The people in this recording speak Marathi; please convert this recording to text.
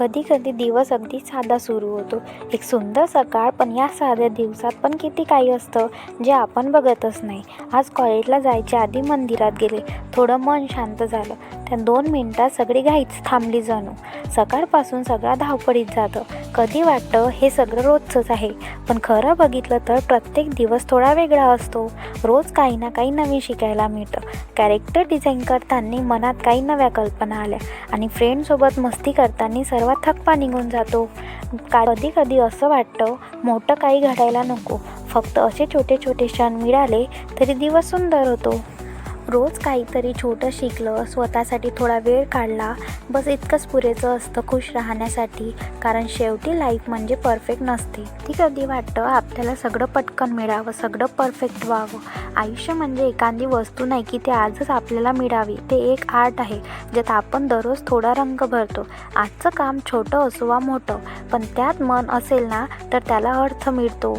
कधी कधी दिवस अगदी साधा सुरू होतो. एक सुंदर सकाळ पण या साध्या दिवसात पण किती काही असतं जे आपण बघतच नाही. आज कॉलेजला जायच्या आधी मंदिरात गेले. थोडं मन शांत झालं. त्या दोन मिनटात सगळी घाईच थांबली जणू. सकाळपासून सगळा धावपळीत जातं. कधी वाटतं हे सगळं रोजचंच आहे. पण खरं बघितलं तर प्रत्येक दिवस थोडा वेगळा असतो. रोज काही ना काही नवीन शिकायला मिळतं. कॅरेक्टर डिझाईन करताना मनात काही नव्या कल्पना आल्या. आणि फ्रेंडसोबत मस्ती करताना सर्वात थकपा निघून जातो. का कधी कधी असं वाटतं मोठं काही घडायला नको. फक्त असे छोटे छोटे क्षण मिळाले तरी दिवस सुंदर होतो. रोज काहीतरी छोटं शिकलं स्वतःसाठी थोडा वेळ काढला बस इतकंच पुरेचं असतं खुश राहण्यासाठी कारण शेवटी लाईफ म्हणजे परफेक्ट नसते. ती कधी वाटतं आपल्याला सगळं पटकन मिळावं सगळं परफेक्ट व्हावं. आयुष्य म्हणजे एखादी वस्तू नाही की ते आजच आपल्याला मिळावी. ते एक आर्ट आहे ज्यात आपण दररोज थोडा रंग भरतो. आजचं काम छोटं असो वा मोठं पण त्यात मन असेल ना तर त्याला अर्थ मिळतो.